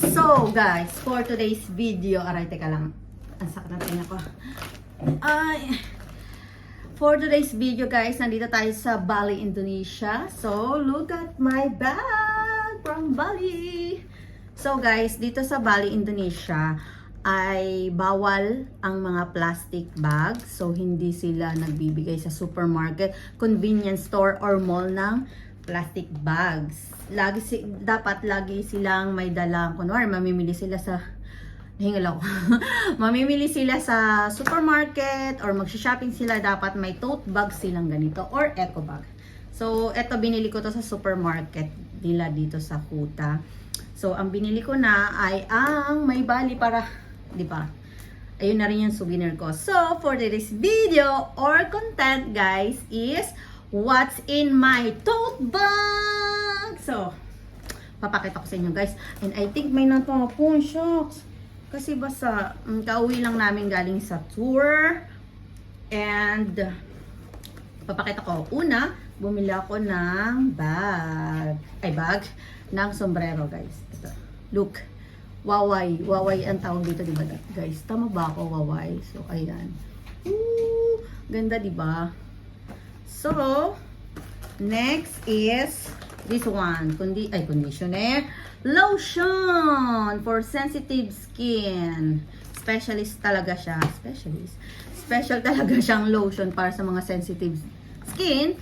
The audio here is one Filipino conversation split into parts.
So, guys, for today's video, aray, teka lang. Ang sakit na tayo ko. Ay, for today's video, guys, nandito tayo sa Bali, Indonesia. So, look at my bag from Bali. So, guys, dito sa Bali, Indonesia, ay bawal ang mga plastic bags. So, hindi sila nagbibigay sa supermarket, convenience store, or mall ng plastic bags. Lagi si, dapat lagi silang may dalang, kunwari, mamimili sila sa Hingal ako. mamimili sila sa supermarket or magsha-shopping sila, dapat may tote bag silang ganito or eco bag. So, eto binili ko to sa supermarket nila dito sa Kuta. So, ang binili ko na ay ang may bali para, di ba? Ayun na rin yung souvenir ko. So, for today's video or content, guys, is what's in my tote bag. So, papakita ko sa inyo, guys. And I think may natapon, shocks. Kasi basta, mm, kauwi lang namin galing sa tour. And, papakita ko. Una, bumili ako ng bag. Ay, bag ng sombrero, guys. Ito. Look. Waway. Waway ang tawag dito, di ba, guys? Tama ba ako, waway? So, ayan. Ooh, ganda, di ba? So, next is this one. Kundi, ay, conditioner. Lotion for sensitive skin. Specialist talaga siya. Specialist. Special talaga siyang lotion para sa mga sensitive skin.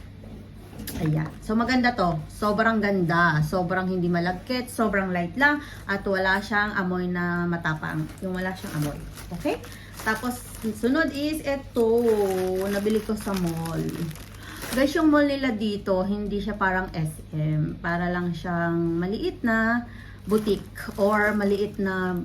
Ayan. So, maganda to. Sobrang ganda. Sobrang hindi malagkit. Sobrang light lang. At wala siyang amoy na matapang. Yung wala siyang amoy. Okay? Tapos, sunod is ito. Nabili ko sa mall. Guys, yung mall nila dito, hindi siya parang SM. Para lang siyang maliit na boutique or maliit na,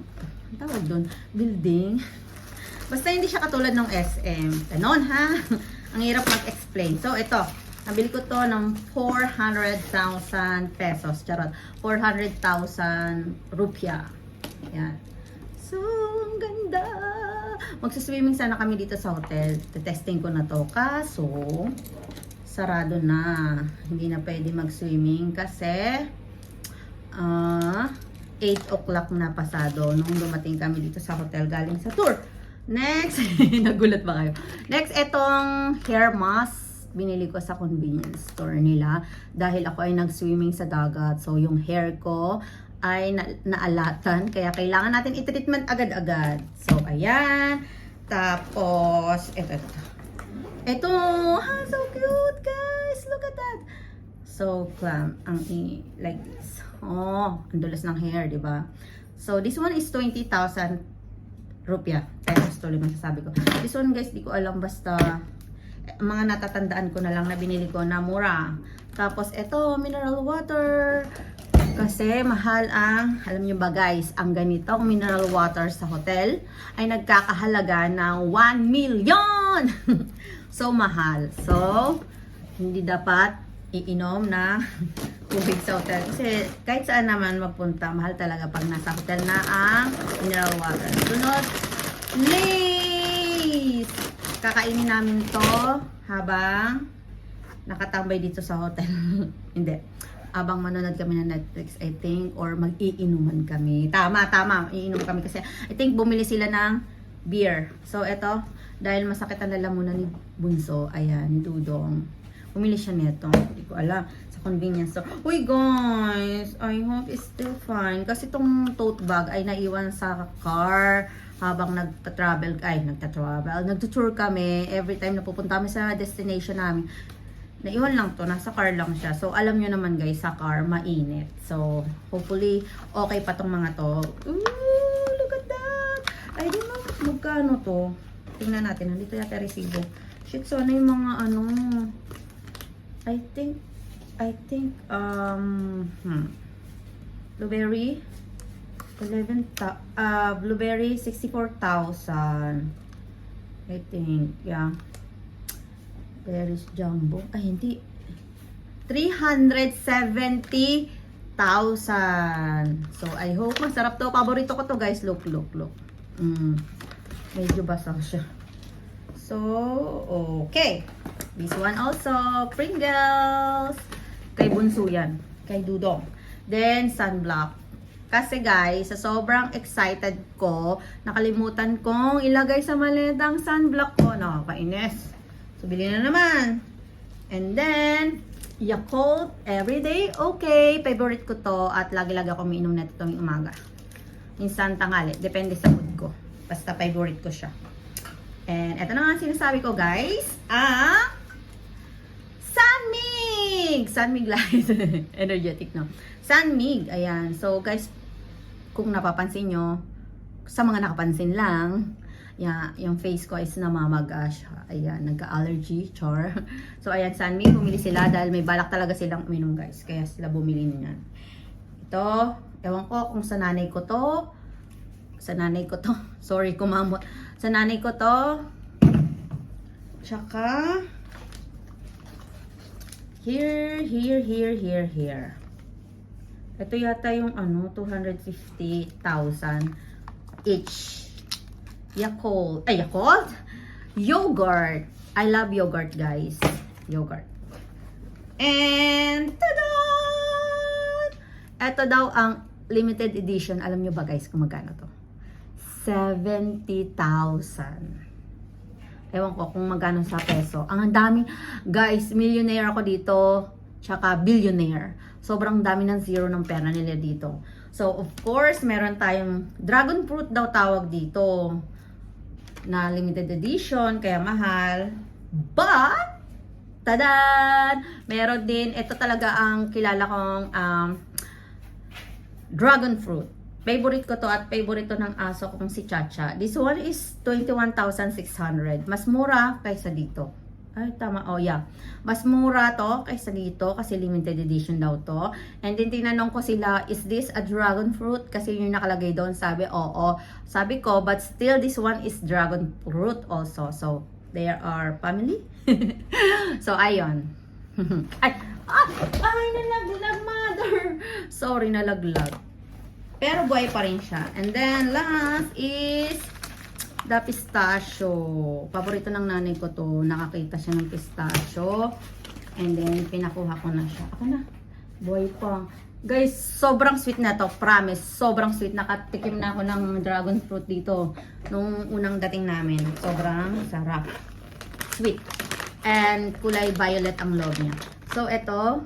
tawag doon, building. Basta hindi siya katulad ng SM. Ganon ha? Ang hirap mag-explain. So, ito. Nabili ko to ng 400,000 pesos. Charot. 400,000 rupiah. Yan. So, ang ganda. Magsaswimming sana kami dito sa hotel. Testing ko na to. Kaso, sarado na. Hindi na pwede mag-swimming kasi ah 8 o'clock na pasado nung dumating kami dito sa hotel galing sa tour. Next, nagulat ba kayo? Next, etong hair mask binili ko sa convenience store nila dahil ako ay nag-swimming sa dagat. So, yung hair ko ay na naalatan. Kaya kailangan natin i-treatment agad-agad. So, ayan. Tapos, ito, ito. Ito, ha, so cute, guys. Look at that. So, clam, ang like this. Oh, ang dulas ng hair, di ba? So, this one is 20,000 rupiah. Pesos lang masasabi ko. This one, guys, di ko alam basta eh, mga natatandaan ko na lang na binili ko na mura. Tapos, ito, mineral water. Kasi mahal ang, alam nyo ba guys, ang ganitong mineral water sa hotel ay nagkakahalaga ng 1 million! so, mahal. So, hindi dapat iinom na tubig sa hotel. Kasi kahit saan naman magpunta, mahal talaga pag nasa hotel na ang mineral water. Sunod, Lays! Kakainin namin to habang nakatambay dito sa hotel. Hindi. Abang manonood kami ng Netflix, I think, or mag-iinuman kami. Tama, tama. Iinom kami kasi I think bumili sila ng beer. So, eto, dahil masakit ang lalamunan ni Bunso, ayan, ni Dudong. Bumili siya nito. Hindi ko alam. Sa convenience store. Uy, guys! I hope it's still fine. Kasi itong tote bag ay naiwan sa car habang nagpa-travel, ay, nagta-travel, nagtutour kami, every time na pupunta kami sa destination namin, naiwan lang to, nasa car lang siya. So, alam nyo naman guys, sa car, mainit. So, hopefully, okay pa tong mga to. Ooh, look at that! I don't know, magkano to? Tingnan natin, nandito yata resibo. Shit, so ano yung mga ano, I think, I think, um, hmm, blueberry, 11, ta- uh, blueberry, 64,000. I think, yeah. Berries jumbo. Ay, hindi. 370,000. So, I hope masarap to. Paborito ko to, guys. Look, look, look. Mm. Medyo basang siya. So, okay. This one also, Pringles. Kay Bunso yan. Kay Dudong. Then, sunblock. Kasi guys, sa sobrang excited ko, nakalimutan kong ilagay sa maletang sunblock ko. Nakakainis. So, bili na naman. And then, Yakult, everyday, okay. Favorite ko to at lagi-lagi ako umiinom na ito tuwing umaga. Minsan tanghali, depende sa mood. Basta favorite ko siya. And ito na nga sinasabi ko guys, ang Sunmig! Sunmig light. Energetic, no? Sunmig, ayan. So guys, kung napapansin nyo, sa mga nakapansin lang, yeah, yung face ko is namamaga siya. Ayan, nagka-allergy, char. So, ayan, Sunmig, bumili sila dahil may balak talaga silang uminom, guys. Kaya sila bumili niyan. Ito, ewan ko kung sa nanay ko to. Sa nanay ko to. Sorry, kumamot. Sa nanay ko to. Tsaka, here, here, here, here, here. Ito yata yung ano, 250,000 each. Yakult. Ay, Yakult? Yogurt. I love yogurt, guys. Yogurt. And, tada! Ito daw ang limited edition. Alam nyo ba, guys, kung magkano to? 70,000. Ewan ko kung magkano sa peso. Ang dami, guys, millionaire ako dito, tsaka billionaire. Sobrang dami ng zero ng pera nila dito. So, of course, meron tayong dragon fruit daw tawag dito na limited edition, kaya mahal. But, tadan! Meron din, ito talaga ang kilala kong um, dragon fruit. Favorite ko to at favorite to ng aso kong si Chacha. This one is 21,600. Mas mura kaysa dito. Ay, tama. Oh, yeah. Mas mura to kaysa dito kasi limited edition daw to. And then tinanong ko sila, is this a dragon fruit? Kasi yung nakalagay doon, sabi, oo. Sabi ko, but still this one is dragon fruit also. So, they are family. so, ayun. ay, ah, ay, nalaglag, mother. Sorry, nalaglag. Pero buhay pa rin siya. And then, last is the pistachio. Paborito ng nanay ko to. Nakakita siya ng pistachio. And then, pinakuha ko na siya. Ako na. Buhay pa. Guys, sobrang sweet na to. Promise. Sobrang sweet. Nakatikim na ako ng dragon fruit dito. Nung unang dating namin. Sobrang sarap. Sweet. And kulay violet ang loob niya. So, ito.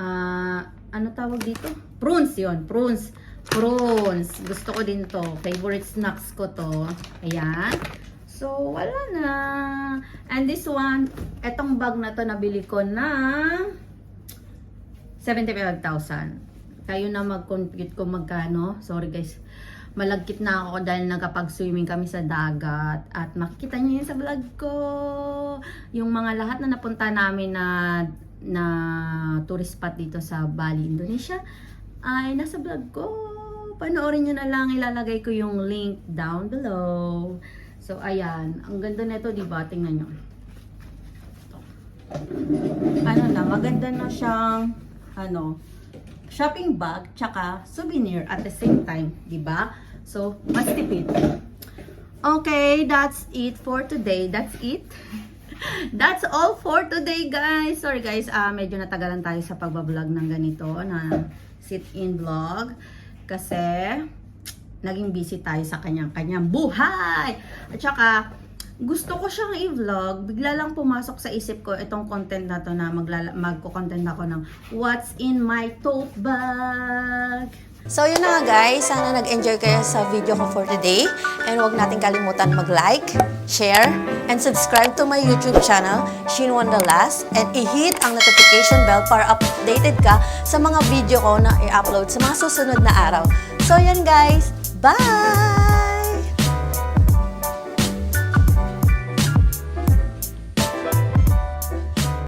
Ah, ano tawag dito? Prunes yon prunes. Prunes. Gusto ko din to. Favorite snacks ko to. Ayan. So, wala na. And this one, etong bag na to nabili ko na 75,000. Kayo na mag-compute kung magkano. Sorry guys. Malagkit na ako dahil nagkapag-swimming kami sa dagat. At makikita niyo yun sa vlog ko. Yung mga lahat na napunta namin na na tourist spot dito sa Bali, Indonesia ay nasa vlog ko. Panoorin nyo na lang. Ilalagay ko yung link down below. So, ayan. Ang ganda nito, di ba? Tingnan nyo. Ano na, maganda na siyang ano, shopping bag tsaka souvenir at the same time, di ba? So, mas tipid. Okay, that's it for today. That's it. That's all for today, guys. Sorry, guys. ah medyo natagalan tayo sa pagbablog ng ganito na sit-in vlog. Kasi, naging busy tayo sa kanyang-kanyang buhay. At saka, gusto ko siyang i-vlog. Bigla lang pumasok sa isip ko itong content na to na magko-content ako ng What's in my tote bag? So yun na nga guys, sana nag-enjoy kayo sa video ko for today. And huwag natin kalimutan mag-like, share, and subscribe to my YouTube channel, Shin Wanderlust, and i-hit ang notification bell para updated ka sa mga video ko na i-upload sa mga susunod na araw. So yun guys, bye!